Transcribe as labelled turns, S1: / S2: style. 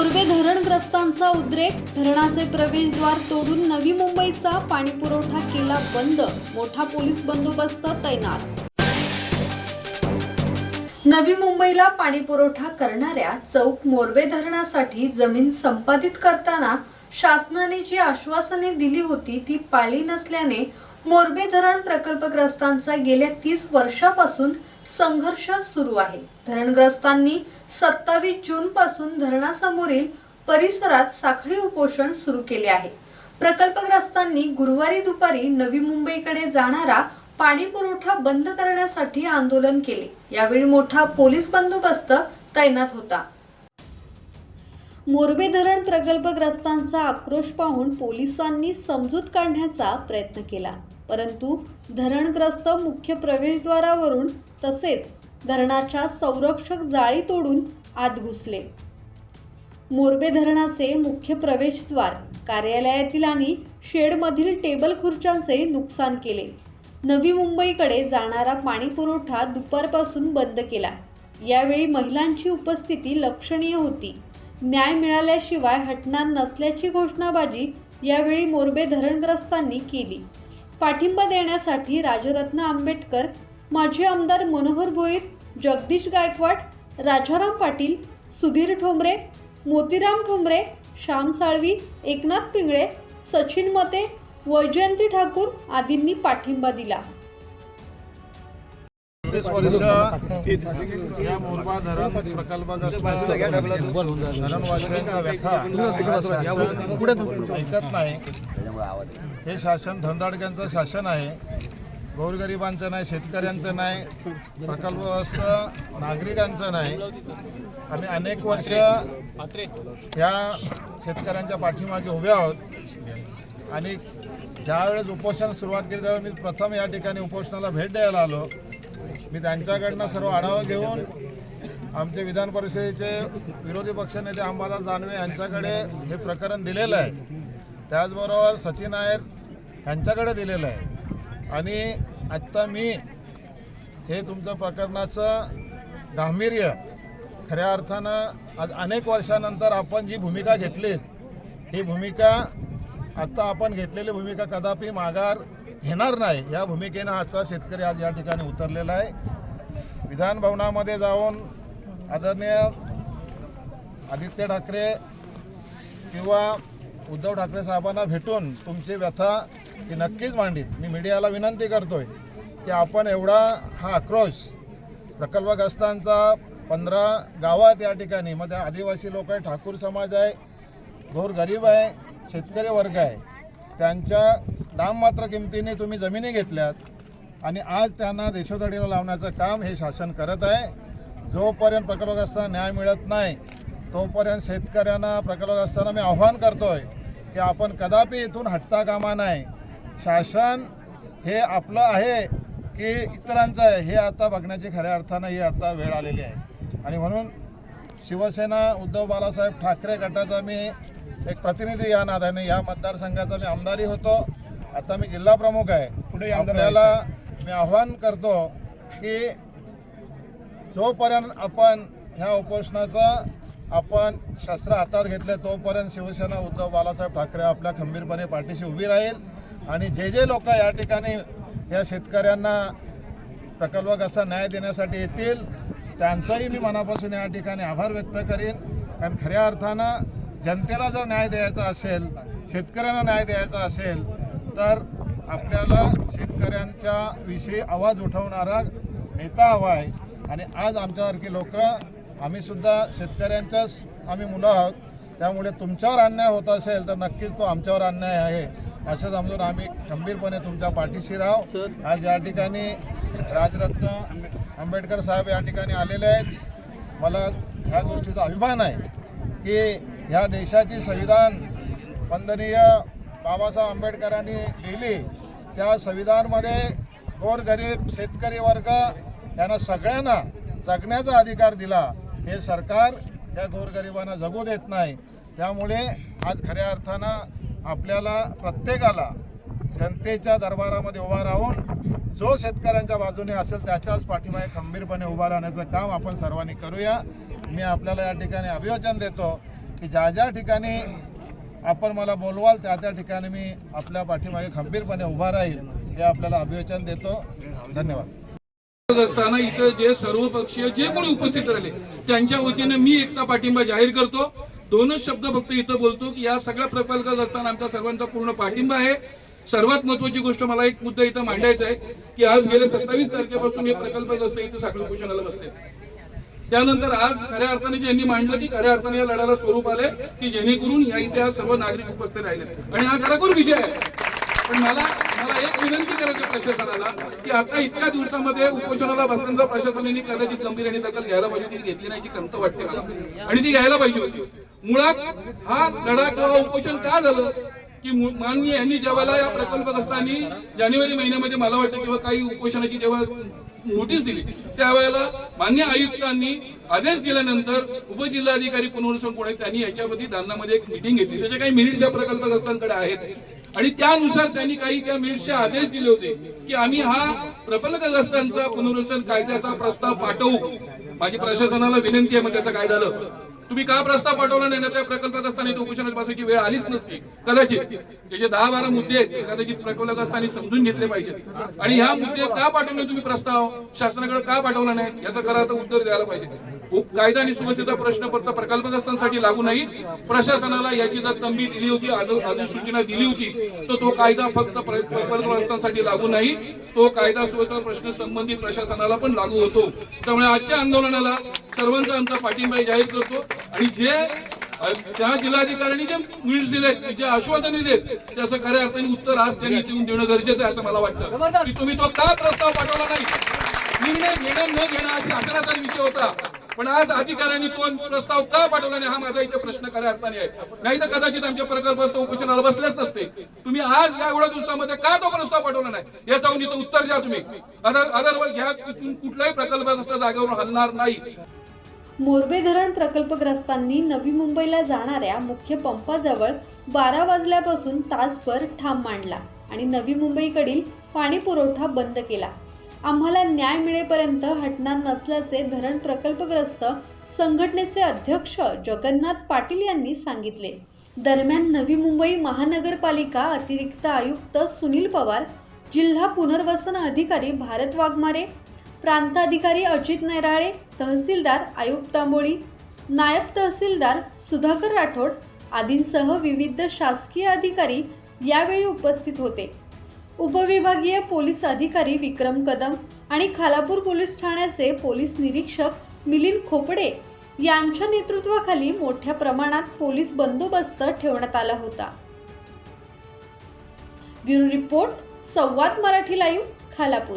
S1: मोरबे धरणग्रस्तांचा उद्रेक धरणाचे प्रवेशद्वार तोडून नवी मुंबईचा पाणीपुरवठा केला बंद मोठा पोलीस बंदोबस्त तैनात. नवी मुंबईला पाणीपुरवठा करणाऱ्या चौक मोरवे धरणासाठी जमीन संपादित करताना शासनाने जी आश्वासने दिली होती ती पाळली नसल्याने मोरबे धरण प्रकल्पग्रस्तांचा गेल्या तीस वर्षापासून संघर्ष सुरू आहे. धरणग्रस्तांनी सत्तावीस जून पासून धरणासमोरील परिसरात साखळी उपोषण सुरू केले आहे. प्रकल्पग्रस्तांनी गुरुवारी दुपारी नवी मुंबईकडे जाणारा पाणी पुरवठा बंद करण्यासाठी आंदोलन केले. यावेळी मोठा पोलीस बंदोबस्त तैनात होता. मोरबे धरण प्रकल्पग्रस्तांचा आक्रोश पाहून पोलिसांनी समजूत काढण्याचा प्रयत्न केला. परंतु धरणग्रस्त मुख्य प्रवेशद्वारावरून तसेच धरणाच्या संरक्षक जाळी तोडून आत घुसले. मोरबे धरणाचे मुख्य प्रवेशद्वार कार्यालयातील आणि शेडमधील टेबल खुर्च्यांचे नुकसान केले. नवी मुंबईकडे जाणारा पाणी पुरवठा दुपारपासून बंद केला. यावेळी महिलांची उपस्थिती लक्षणीय होती. न्याय मिळाल्याशिवाय हटणार नसल्याची घोषणाबाजी यावेळी मोरबे धरणग्रस्तांनी केली. पाठिंबा देण्यासाठी राजरत्न आंबेडकर माजी आमदार मनोहर भोईर जगदीश गायकवाड राजाराम पाटील सुधीर ठोंबरे मोतीराम ठोंबरे श्याम साळवी एकनाथ पिंगळे सचिन मते वैजयंती ठाकूर आदींनी पाठिंबा दिला.
S2: तीस वर्ष या मोरबा धरण प्रकल्पाग्रस्त धरणवासियांच्या व्यथा ऐकत नाही. हे शासन धंदाडक्यांचं शासन आहे. गोरगरिबांचं नाही शेतकऱ्यांचं नाही प्रकल्पग्रस्त नागरिकांचं नाही. आम्ही अनेक वर्ष या शेतकऱ्यांच्या पाठीमागे उभे आहोत. आणि ज्यावेळेस उपोषण सुरुवात केली त्यावेळेस मी प्रथम या ठिकाणी उपोषणाला भेट द्यायला आलो. मी त्यांच्याकडनं सर्व आढावा घेऊन आमचे विधान परिषदेचे विरोधी पक्षनेते अंबादास दानवे यांच्याकडे हे प्रकरण दिलेलं आहे. त्याचबरोबर सचिन नायर यांच्याकडे दिलेलं आहे. आणि आत्ता मी हे तुमचं प्रकरणाचं गांभीर्य खऱ्या अर्थानं आज अनेक वर्षानंतर आपण जी भूमिका घेतली ही भूमिका आत्ता आपण घेतलेली भूमिका कदापि माघार घेणार नाही. या भूमिकेनं आजचा शेतकरी आज या ठिकाणी उतरलेला आहे. विधान भवनामध्ये जाऊन आदरणीय आदित्य ठाकरे किंवा उद्धव ठाकरे साहेबांना भेटून तुमची व्यथा ही नक्कीच मांडी मी मीडियाला विनंती करतोय की आपण एवढा हा आक्रोश प्रकल्पग्रस्तांचा पंधरा गावात या ठिकाणी मध्ये आदिवासी लोक आहे ठाकूर समाज आहे गोर गरीब आहे शेतकरी वर्ग आहे त्यांच्या नाममात्र किमतीने तुम्ही जमिनी घेतल्यात आणि आज त्यांना देशोधडीला लावण्याचं काम हे शासन करत आहे. जोपर्यंत प्रकल्पग्रस्तांना न्याय मिळत नाही तोपर्यंत शेतकऱ्यांना प्रकल्पग्रस्तांना मी आव्हान करतोय की आपण कदापि इथून हटता कामा नाही. शासन हे आपलं आहे की इतरांचं आहे हे आता बघण्याची खऱ्या अर्थानं ही आता वेळ आलेली आहे. आणि म्हणून शिवसेना उद्धव बालासाहेब ठाकरे गटाचा मी एक प्रतिनिधी या नादाने या मतदारसंघाचा मी आमदारी होतो. आता मी जिल्हा प्रमुख आहे. पुढे आपल्याला मी आव्हान करतो की जोपर्यंत आपण ह्या उपोषणाचा आपण शस्त्र हातात घेतले तोपर्यंत शिवसेना उद्धव बाळासाहेब ठाकरे आपल्या खंबीरपणे पाठीशी उभी राहील. आणि जे जे लोक या ठिकाणी या शेतकऱ्यांना प्रकल्पग्रस्त न्याय देण्यासाठी येतील त्यांचाही मी मनापासून या ठिकाणी आभार व्यक्त करीन. कारण खऱ्या अर्थानं जनतेला जर न्याय द्यायचा असेल शेतकऱ्यांना न्याय द्यायचा असेल तर आपल्याला शेतकऱ्यांच्या विषयी आवाज उठवणारा नेता हवा आहे. आणि आज आमच्यासारखी लोक आम्ही सुद्धा शेतकऱ्यांच्याच आम्ही मुलं आहोत. त्यामुळे तुमच्यावर अन्याय होत असेल तर नक्कीच तो आमच्यावर अन्याय आहे. असं समजून आम्ही खंबीरपणे तुमच्या पाठीशी राहू. आज या ठिकाणी राजरत्न आंबेडकर साहेब या ठिकाणी आलेले आहेत. मला ह्या गोष्टीचा अभिमान आहे की ह्या देशाची संविधान वंदनीय बाबासाहेब आंबेडकरांनी लिहिली. त्या संविधानमध्ये गोरगरीब शेतकरी वर्ग यांना सगळ्यांना जगण्याचा अधिकार दिला. हे सरकार या गोरगरिबांना जगू देत नाही. त्यामुळे आज खऱ्या अर्थानं आपल्याला प्रत्येकाला जनतेच्या दरबारामध्ये उभा राहून जो शेतकऱ्यांच्या बाजूने असेल त्याच्याच पाठीमागे खंबीरपणे उभा राहण्याचं काम आपण सर्वांनी करूया. मी आपल्याला या ठिकाणी अभिवचन देतो की ज्या ज्या ठिकाणी आपण मला बोलवाल त्या त्या ठिकाणी मी आपल्या पाठीमागे खंबीरपणे उभा राहील हे आपल्याला अभिवचन देतो. धन्यवाद.
S3: असताना इथं जे सर्व पक्षीय जे कोणी उपस्थित राहिले त्यांच्या वतीने मी एकटा पाठिंबा जाहीर करतो. दोनच शब्द फक्त इथं बोलतो की या सगळ्या प्रकल्पात असताना आमच्या सर्वांचा पूर्ण पाठिंबा आहे. सर्वात महत्वाची गोष्ट मला एक मुद्दा इथं मांडायचा आहे की आज गेल्या सत्तावीस तारखेपासून हे प्रकल्पग्रस्त इथं साखळी उपोषणाला बसले त्यानंतर आज खऱ्या अर्थाने ज्यांनी मांडलं की खऱ्या अर्थाने या लढ्याला स्वरूप आले की जेणेकरून या इथे आज सर्व नागरिक उपस्थित राहिले. आणि हा खरोखर विजय आहे. पण मला मला एक विनंती करायची प्रशासनाला की आता इतक्या दिवसामध्ये उपोषणाला बसल्यानंतर प्रशासनाने कदाचित गंभीर आणि दखल घ्यायला पाहिजे ती घेतली नाही खंत वाटते मला. आणि ती घ्यायला पाहिजे होती. मुळात हा लढा किंवा उपोषण का झालं? की माननीय यांनी जेव्हा या प्रकल्पग्रस्तांनी जानेवारी महिन्यामध्ये मला वाटतं किंवा काही उपोषणाची जेव्हा नोटीस दिली त्यावेळेला मान्य आयुक्तांनी आदेश दिल्यानंतर उपजिल्हाधिकारी पुनर्वसन पुणे त्यांनी याच्यामध्ये दालनामध्ये एक मिटिंग घेतली. त्याच्या काही मिनिट्स या प्रकल्पग्रस्तांकडे आहेत. आणि त्यानुसार त्यांनी काही त्या मिनिट्सचे आदेश दिले होते की आम्ही हा प्रकल्पग्रस्तांचा पुनर्वसन कायद्याचा प्रस्ताव पाठवू. माझी प्रशासनाला विनंती आहे मग त्याचं काय झालं? तुम्ही का प्रस्ताव पाठवला नाही? ना त्या प्रकल्पग्रस्तांनी तो उपोषणात बसायची वेळ आलीच नसती. कदाचित त्याचे दहा बारा मुद्दे आहेत कदाचित प्रकल्पात असताना समजून घेतले पाहिजेत. आणि ह्या मुद्दे का पाठवले तुम्ही प्रस्ताव? शासनाकडे का पाठवला नाही? याचं खरं आता उत्तर द्यायला पाहिजे. कायदा आणि सुव्यवस्थेचा प्रश्न फक्त प्रकल्पग्रस्तांसाठी लागू नाही प्रशासनाला याची जर तंबी दिली होती अधिसूचना दिली होती तर तो कायदा फक्त प्रकल्पग्रस्तांसाठी लागू नाही तो कायदा सुव्यवस्थेचा प्रश्न संबंधित प्रशासनाला पण लागू होतो. त्यामुळे आजच्या आंदोलनाला सर्वांचा आमचा पाठिंबा जाहीर करतो. आणि जे त्या जिल्हाधिकाऱ्यांनी जे न्यूज दिलेत जे आश्वासन दिलेत त्याचं खऱ्या अर्थाने उत्तर आज त्यांनी येऊन देणं गरजेचं आहे असं मला वाटतं. की तुम्ही तो का प्रस्ताव पाठवला नाही. निर्णय घेणं न घेणं हा शासनाचा विषय होता. पण आज अधिकाऱ्यांनी तो प्रस्ताव का पाठवला नाही हा माझा इथे प्रश्न खऱ्या अर्थाने आहे. नाही तर कदाचित आमच्या प्रकल्पस्थ उपोषणाला बसलेच नसते. तुम्ही आज या एवढ्या दिवसामध्ये का तो प्रस्ताव पाठवला नाही? याचं इथं उत्तर द्या तुम्ही. अदरवाईज ह्या इथून कुठलाही प्रकल्पग्रस्त जागेवर हलणार नाही.
S1: मोरबे धरण प्रकल्पग्रस्तांनी नवी मुंबईला जाणाऱ्या मुख्य पंपाजवळ बारा वाजल्यापासून तासभर ठाम मांडला आणि नवी मुंबईकडील पाणी पुरवठा बंद केला. आम्हाला न्याय मिळेपर्यंत हटणार नसल्याचे धरण प्रकल्पग्रस्त संघटनेचे अध्यक्ष जगन्नाथ पाटील यांनी सांगितले. दरम्यान नवी मुंबई महानगरपालिका अतिरिक्त आयुक्त सुनील पवार जिल्हा पुनर्वसन अधिकारी भारत वाघमारे प्रांताधिकारी अजित नैराळे तहसीलदार आयुब तांबोळी नायब तहसीलदार सुधाकर राठोड आदींसह विविध शासकीय अधिकारी यावेळी उपस्थित होते. उपविभागीय पोलीस अधिकारी विक्रम कदम आणि खालापूर पोलीस ठाण्याचे पोलीस निरीक्षक मिलिंद खोपडे यांच्या नेतृत्वाखाली मोठ्या प्रमाणात पोलीस बंदोबस्त ठेवण्यात आला होता. Bureau report Samvad Marathi live Khalapur.